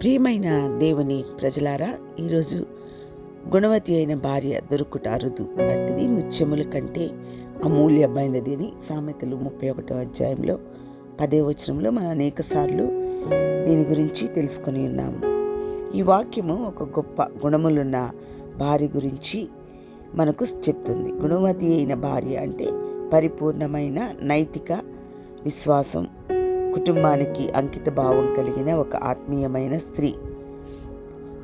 ప్రియమైన దేవుని ప్రజలారా ఈరోజు గుణవతి అయిన భార్య దొరుకుట అరుదు వంటిది. ముత్యముల కంటే అమూల్యమైనది అని సామెతలు ముప్పై ఒకటో అధ్యాయంలో పదే వచనంలో మనం అనేక సార్లు దీని గురించి తెలుసుకొని ఉన్నాము ఈ వాక్యము ఒక గొప్ప గుణములున్న భార్య గురించి మనకు చెప్తుంది. గుణవతి అయిన భార్య అంటే పరిపూర్ణమైన నైతిక విశ్వాసం కుటుంబానికి అంకిత భావం కలిగిన ఒక ఆత్మీయమైన స్త్రీ.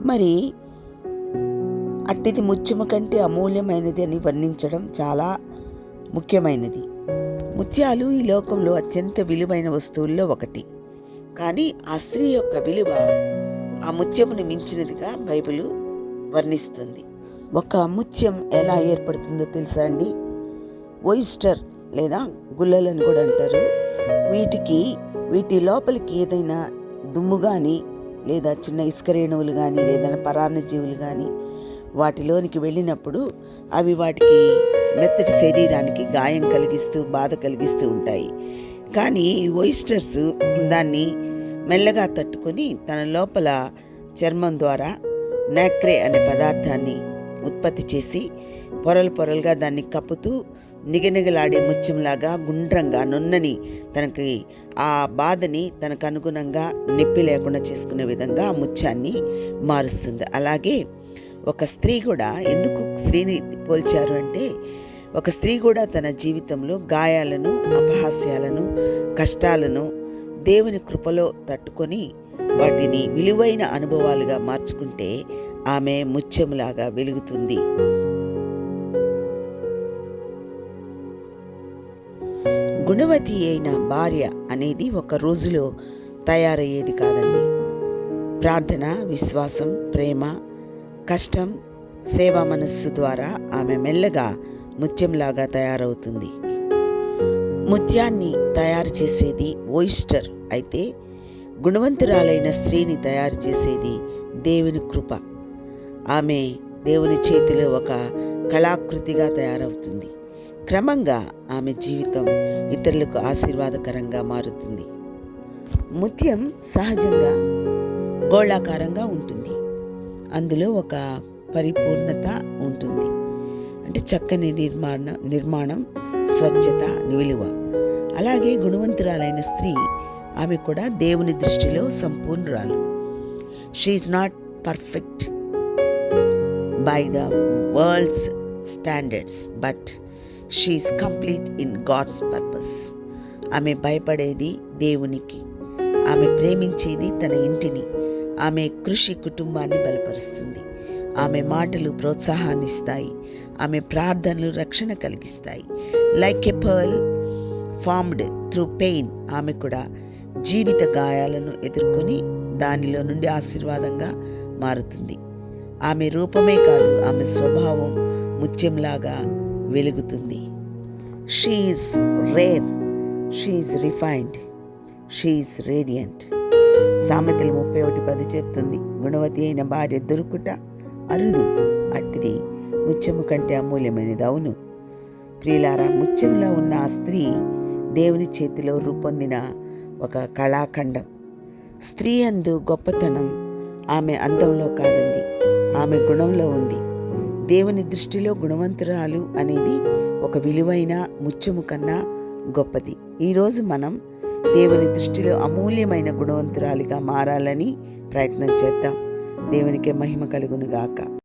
మరి అట్టిది ముత్యము కంటే అమూల్యమైనది అని వర్ణించడం చాలా ముఖ్యమైనది. ముత్యాలు ఈ లోకంలో అత్యంత విలువైన వస్తువుల్లో ఒకటి. కానీ ఆ స్త్రీ యొక్క విలువ ఆ ముత్యమును మించినదిగా బైబిల్ వర్ణిస్తుంది. ఒక ముత్యం ఎలా ఏర్పడుతుందో తెలుసా అండి? ఓయిస్టర్ లేదా గుల్లలను కూడా అంటారు. వీటికి వీటి లోపలికి ఏదైనా దుమ్ము కానీ లేదా చిన్న ఇసుక రేణువులు కానీ లేదా పరాన్నజీవులు కానీ వాటిలోనికి వెళ్ళినప్పుడు అవి వాటికి మెత్తటి శరీరానికి గాయం కలిగిస్తూ బాధ కలిగిస్తూ ఉంటాయి. కానీ ఓయిస్టర్స్ దాన్ని మెల్లగా తట్టుకొని తన లోపల చర్మం ద్వారా నాక్రే అనే పదార్థాన్ని ఉత్పత్తి చేసి పొరలు పొరలుగా దాన్ని కప్పుతూ నిగనిగలాడే ముత్యంలాగా గుండ్రంగా నున్నని తనకి ఆ బాధని తనకు అనుగుణంగా నొప్పి లేకుండా చేసుకునే విధంగా ఆ ముత్యాన్ని మారుస్తుంది. అలాగే ఒక స్త్రీ కూడా ఎందుకు స్త్రీని పోల్చారు అంటే ఒక స్త్రీ కూడా తన జీవితంలో గాయాలను అపహాస్యాలను కష్టాలను దేవుని కృపలో తట్టుకొని వాటిని విలువైన అనుభవాలుగా మార్చుకుంటే ఆమె ముత్యంలాగా వెలుగుతుంది. గుణవతి అయిన భార్య అనేది ఒక రోజులో తయారయ్యేది కాదండి. ప్రార్థన విశ్వాసం ప్రేమ కష్టం సేవా మనస్సు ద్వారా ఆమె మెల్లగా ముత్యంలాగా తయారవుతుంది. ముత్యాన్ని తయారు చేసేది ఓయిస్టర్. అయితే గుణవంతురాలైన స్త్రీని తయారు చేసేది దేవుని కృప. ఆమె దేవుని చేతిలో ఒక కళాకృతిగా తయారవుతుంది. క్రమంగా ఆమె జీవితం ఇతరులకు ఆశీర్వాదకరంగా మారుతుంది. ముత్యం సహజంగా గోళాకారంగా ఉంటుంది. అందులో ఒక పరిపూర్ణత ఉంటుంది. అంటే చక్కని నిర్మాణ నిర్మాణం స్వచ్ఛత విలువ అలాగే గుణవంతురాలైన స్త్రీ ఆమె కూడా దేవుని దృష్టిలో సంపూర్ణురాలు. She's not perfect by the world's standards but she's complete in God's purpose ఆమె భయపడేది దేవునికి. ఆమె ప్రేమించేది తన ఇంటిని. ఆమె కృషి కుటుంబాన్ని బలపరుస్తుంది. ఆమె మాటలు ప్రోత్సాహాన్నిస్తాయి. ఆమె ప్రార్థనలు రక్షణ కలిగిస్తాయి. Like a pearl formed through pain ఆమె కూడా జీవిత గాయాలను ఎదుర్కొని దానిలో నుండి ఆశీర్వాదంగా మారుతుంది. ఆమె రూపమే కాదు ఆమె స్వభావం ముత్యంలాగా వెలుగుతుంది. She's rare she's refined she's radiant సామెతలు ముప్పై ఒకటి పది చెప్తుంది. గుణవతి అయిన భార్య దొరుకుట అరుదు. అట్టిది ముత్యము కంటే అమూల్యమైనది. అవును. ప్రియులారా ముత్యంలో ఉన్న ఆ స్త్రీ దేవుని చేతిలో రూపొందిన ఒక కళాఖండం. స్త్రీ అందు గొప్పతనం ఆమె అందంలో కాదండి. ఆమె గుణంలో ఉంది. దేవుని దృష్టిలో గుణవంతురాలు అనేది ఒక విలువైన ముత్యము కన్నా గొప్పది. ఈరోజు మనం దేవుని దృష్టిలో అమూల్యమైన గుణవంతురాలిగా మారాలని ప్రయత్నం చేద్దాం. దేవునికి మహిమ కలుగునుగాక.